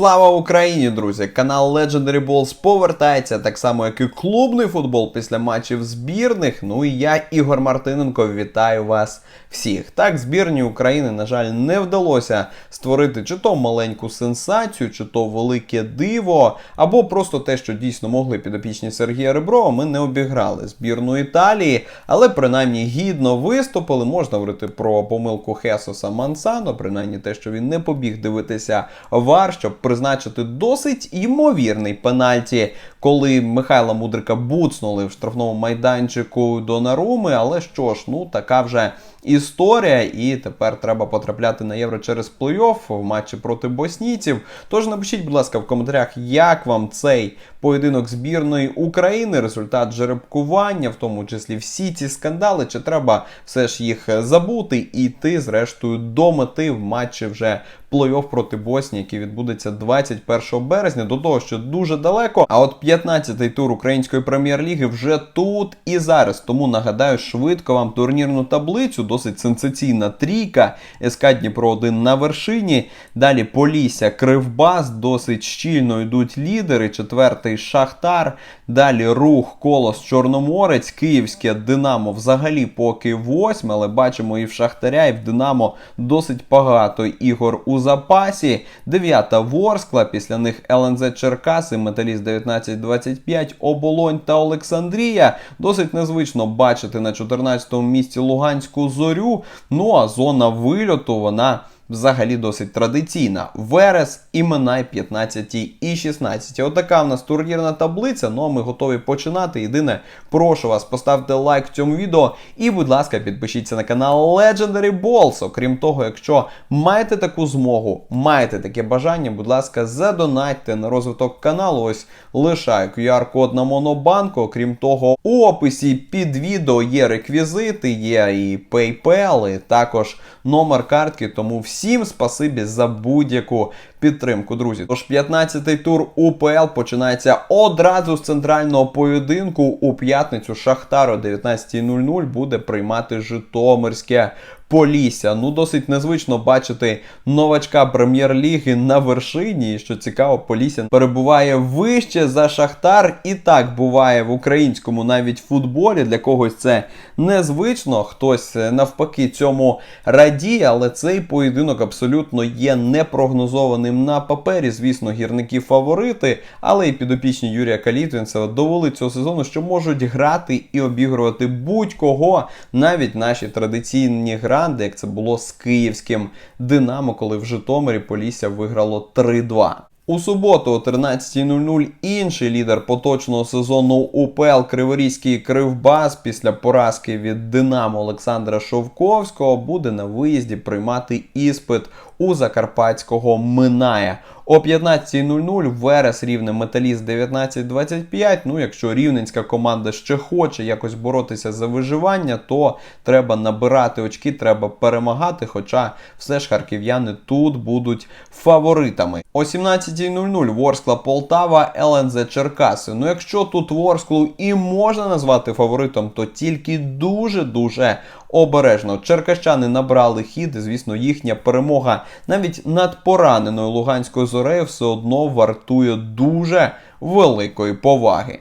Слава Україні, друзі! Канал Legendary Balls повертається так само, як і клубний футбол після матчів збірних. Ну і я, Ігор Мартиненко, вітаю вас всіх. Так, збірні України, на жаль, не вдалося створити чи то маленьку сенсацію, чи то велике диво, або просто те, що дійсно могли підопічні Сергія Реброва, ми не обіграли збірну Італії, але принаймні гідно виступили. Можна говорити про помилку Хесоса Мансано, принаймні те, що він не побіг дивитися вар, щоб призначити досить ймовірний пенальті, коли Михайла Мудрика буцнули в штрафному майданчику до Наруми. Але що ж, ну така вже історія, і тепер треба потрапляти на євро через плей-офф в матчі проти боснійців. Тож напишіть, будь ласка, в коментарях, як вам цей поєдинок збірної України, результат жеребкування, в тому числі всі ці скандали, чи треба все ж їх забути і йти, зрештою, до мети в матчі вже плей-офф проти Боснії, який відбудеться 21 березня. До того, що дуже далеко. А от 15-й тур української прем'єр-ліги вже тут і зараз. Тому нагадаю швидко вам турнірну таблицю. Досить сенсаційна трійка. СК Дніпро 1 на вершині. Далі Полісся, Кривбас, досить щільно йдуть лідери. Четвертий Шахтар. Далі рух, колос, Чорноморець, Київське Динамо взагалі поки восьме, але бачимо і в Шахтаря, і в Динамо досить багато ігор у запасі. Дев'ята Ворскла, після них ЛНЗ Черкаси, Металіст 1925, Оболонь та Олександрія. Досить незвично бачити на 14-му місці Луганську зорю. Ну а зона вильоту вона. Взагалі досить традиційна. Верес, імена 15 і 16. Отака в нас турнірна таблиця. Ну а ми готові починати. Єдине, прошу вас, поставте лайк цьому відео і, будь ласка, підпишіться на канал Legendary Balls. Окрім того, якщо маєте таку змогу, маєте таке бажання, будь ласка, задонатьте на розвиток каналу. Ось лишаю QR-код на Монобанку. Окрім того, у описі під відео є реквізити, є і PayPal, і також номер картки. Тому всім спасибі за будь-яку підтримку, друзі. Тож 15-й тур УПЛ починається одразу з центрального поєдинку. У п'ятницю Шахтар о 19.00 буде приймати Житомирське. Полісся. Ну, досить незвично бачити новачка прем'єр-ліги на вершині. І що цікаво, Полісся перебуває вище за Шахтар. І так буває в українському навіть футболі. Для когось це незвично. Хтось е, навпаки цьому радіє, але цей поєдинок абсолютно є непрогнозованим на папері. Звісно, гірники фаворити, але і підопічні Юрія Калітвінцева довели цього сезону, що можуть грати і обігрувати будь-кого, навіть наші традиційні гранди, як це було з київським Динамо, коли в Житомирі Полісся виграло 3-2. У суботу о 13.00 інший лідер поточного сезону УПЛ Криворізький Кривбас після поразки від Динамо Олександра Шовковського буде на виїзді приймати іспит у Закарпатського Минає. О 15.00 Верес рівне Металіст 19.25. Ну, якщо рівненська команда ще хоче якось боротися за виживання, то треба набирати очки, треба перемагати. Хоча все ж харків'яни тут будуть фаворитами. О 17.00 Ворскла Полтава, ЛНЗ Черкаси. Ну, якщо тут Ворсклу і можна назвати фаворитом, то тільки дуже-дуже обережно. Черкащани набрали хід, і, звісно, їхня перемога навіть над пораненою Луганською зорею все одно вартує дуже великої поваги.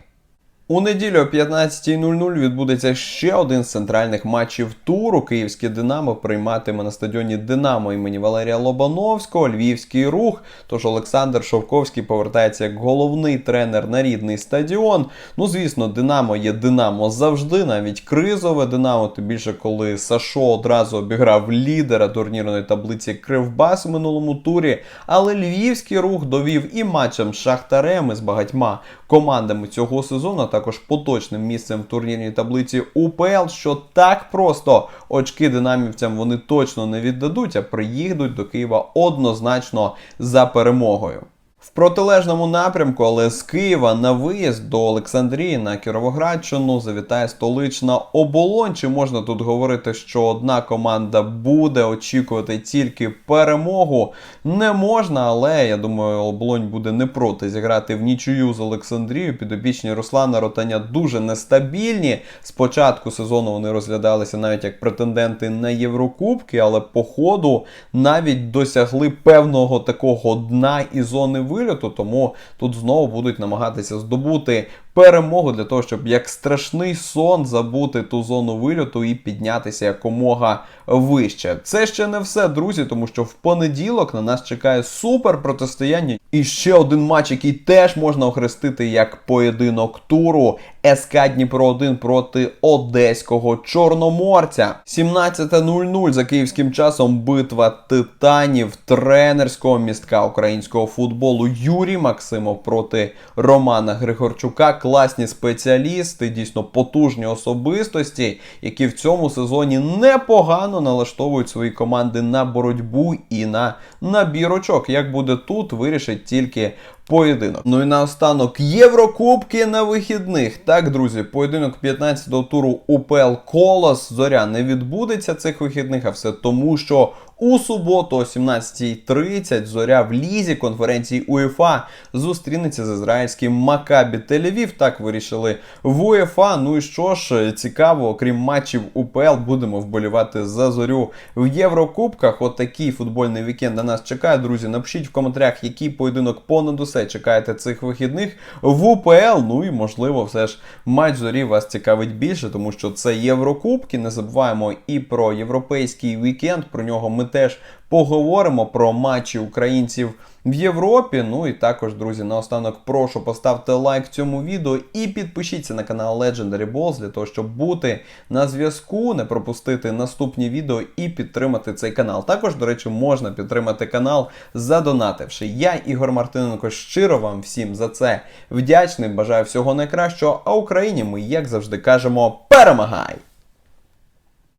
У неділю о 15.00 відбудеться ще один з центральних матчів туру. Київське Динамо прийматиме на стадіоні Динамо імені Валерія Лобановського, Львівський рух. Тож Олександр Шовковський повертається як головний тренер на рідний стадіон. Ну, звісно, Динамо є Динамо завжди, навіть кризове Динамо. Тим більше, коли Сашо одразу обіграв лідера турнірної таблиці Кривбас у минулому турі. Але Львівський рух довів і матчем з Шахтарем і з багатьма командами цього сезону. Також поточним місцем в турнірній таблиці УПЛ, що так просто очки динамівцям вони точно не віддадуть, а приїдуть до Києва однозначно за перемогою. В протилежному напрямку, але з Києва на виїзд до Олександрії на Кіровоградщину завітає столична оболонь. Чи можна тут говорити, що одна команда буде очікувати тільки перемогу? Не можна, але я думаю, оболонь буде не проти зіграти в нічию з Олександрією. Підопічні Руслана Ротаня дуже нестабільні. Спочатку сезону вони розглядалися навіть як претенденти на Єврокубки, але по ходу навіть досягли певного такого дна і зони вильоту, тому тут знову будуть намагатися здобути перемогу для того, щоб як страшний сон забути ту зону вильоту і піднятися якомога вище. Це ще не все, друзі, тому що в понеділок на нас чекає супер протистояння. І ще один матч, який теж можна охрестити як поєдинок туру. СК Дніпро 1 проти Одеського Чорноморця. 17.00 за київським часом битва титанів тренерського містка українського футболу Юрій Максимов проти Романа Григорчука. Класні спеціалісти, дійсно потужні особистості, які в цьому сезоні непогано налаштовують свої команди на боротьбу і на набір очок. Як буде тут, вирішить тільки поєдинок. Ну і наостанок Єврокубки на вихідних. Так, друзі, поєдинок 15-го туру УПЛ Колос Зоря не відбудеться цих вихідних, а все тому, що у суботу о 17.30 зоря в лізі конференції УЄФА зустрінеться з ізраїльським Макабі Тель-Авів. Так вирішили в УЄФА. Ну і що ж, цікаво, окрім матчів УПЛ, будемо вболівати за зорю в Єврокубках. От такий футбольний вікенд на нас чекає. Друзі, напишіть в коментарях, який поєдинок понад усе чекаєте цих вихідних в УПЛ. Ну і можливо, все ж матч зорі вас цікавить більше, тому що це Єврокубки. Не забуваємо і про європейський вікенд. Про нього ми теж поговоримо про матчі українців в Європі. Ну і також, друзі, наостанок прошу поставте лайк цьому відео і підпишіться на канал Legendary Balls для того, щоб бути на зв'язку, не пропустити наступні відео і підтримати цей канал. Також, до речі, можна підтримати канал, задонативши. Я, Ігор Мартиненко, щиро вам всім за це вдячний. Бажаю всього найкращого. А Україні ми, як завжди, кажемо, перемагай!